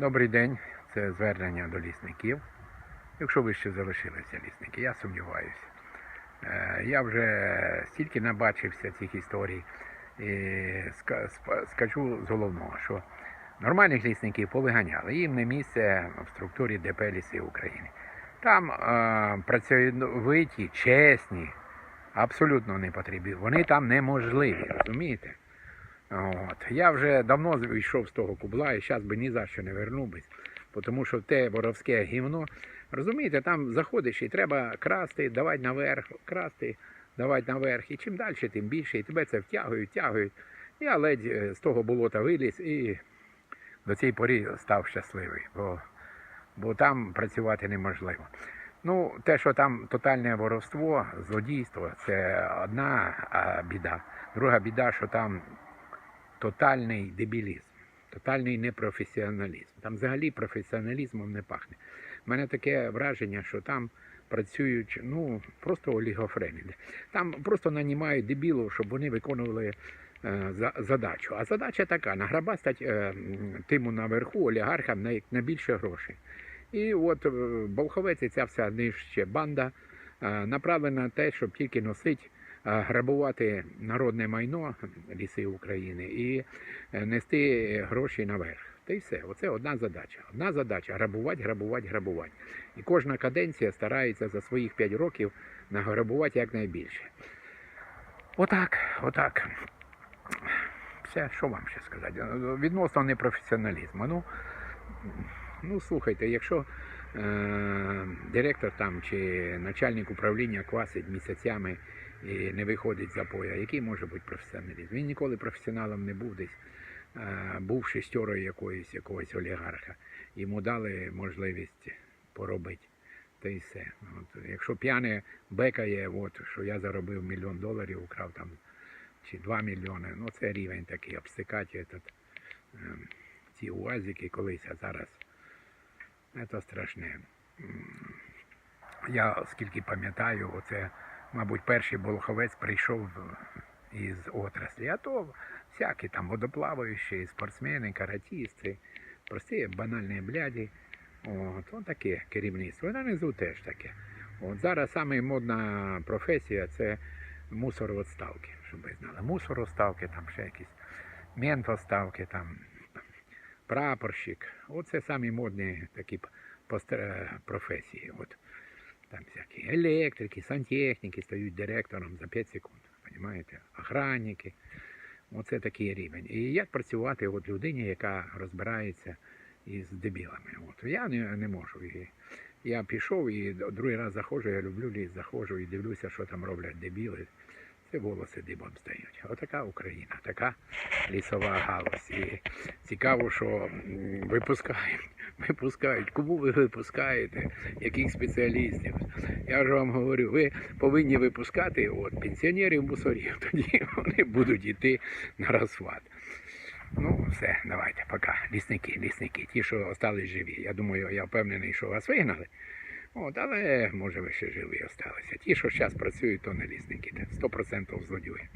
Добрий день, це звернення до лісників. Якщо ви ще залишилися лісники, я сумніваюся. Е, Я вже стільки набачився цих історій. І скажу з головного, що нормальних лісників повиганяли. Їм не місце в структурі ДП Ліси України. Там е, працьовиті, чесні, абсолютно не потрібні. Вони там неможливі, розумієте? От. Я вже давно вийшов з того кубла і зараз би ні за що не вернувся, тому що те воровське гівно, розумієте, там заходиш і треба красти, давати наверх, красти, давати наверх. І чим далі, тим більше, і тебе це втягують, втягують. Я ледь е, з того болота виліз і до цієї порі став щасливий, бо, бо там працювати неможливо. Ну, те, що там тотальне воровство, злодійство, це одна біда. Друга біда, що там тотальний дебілізм, тотальний непрофесіоналізм. Там взагалі професіоналізмом не пахне. У мене таке враження, що там працюють ну, просто олігофрени. Там просто нанімають дебілів, щоб вони виконували е, за- задачу. А задача така: награбастать е, тиму наверху олігархам на, на більше грошей. І от е, Болховець і ця вся нижче банда е, направлена на те, щоб тільки носить грабувати народне майно ліси України і е, нести гроші наверх. Та й все. Оце одна задача. Одна задача грабувати, грабувати, грабувати. І кожна каденція старається за своїх 5 років награбувати якнайбільше. Отак, отак. Все, що вам ще сказати? Відносно непрофесіоналізму. Ну, ну слухайте, якщо е, директор там чи начальник управління квасить місяцями і не виходить за поя, який може бути професіоналізм? Він ніколи професіоналом не був десь, е, був шестерою якоїсь, якогось олігарха. Йому дали можливість поробити. Та й все. От, якщо п'яне бекає, от, що я заробив мільйон доларів, украв там чи 2 мільйони, ну це рівень такий, обстикати ем, ці уазики колись, а зараз це страшне. Я скільки пам'ятаю, оце, мабуть, перший Болховець прийшов із отраслі, а то всякі там водоплаваючі, спортсмени, каратісти, прості банальні бляді. От, от таке керівництво. І на низу теж таке. От зараз саме модна професія це мусор відставки, щоб ви знали. Мусор відставки, там ще якісь мент відставки, там прапорщик. Оце самі модні такі професії. От. Там всякі електрики, сантехніки стають директором за 5 секунд. Понимаєте? Охранники. Оце такий рівень. І як працювати от людині, яка розбирається із дебілами. От. Я не, не можу. І я пішов і другий раз заходжу, я люблю ліс, заходжу і дивлюся, що там роблять дебіли. Це волоси дибом стають. Отака Україна, така лісова галузь. І цікаво, що випускають. Випускають. Кому ви випускаєте? Яких спеціалістів? Я ж вам говорю, ви повинні випускати от, пенсіонерів мусорів, тоді вони будуть йти на розхват. Ну, все, давайте, пока. Лісники, лісники, ті, що остались живі. Я думаю, я впевнений, що вас вигнали. От, але може ви ще живі осталися. Ті, що зараз працюють, то не лісники. 100% злодюги.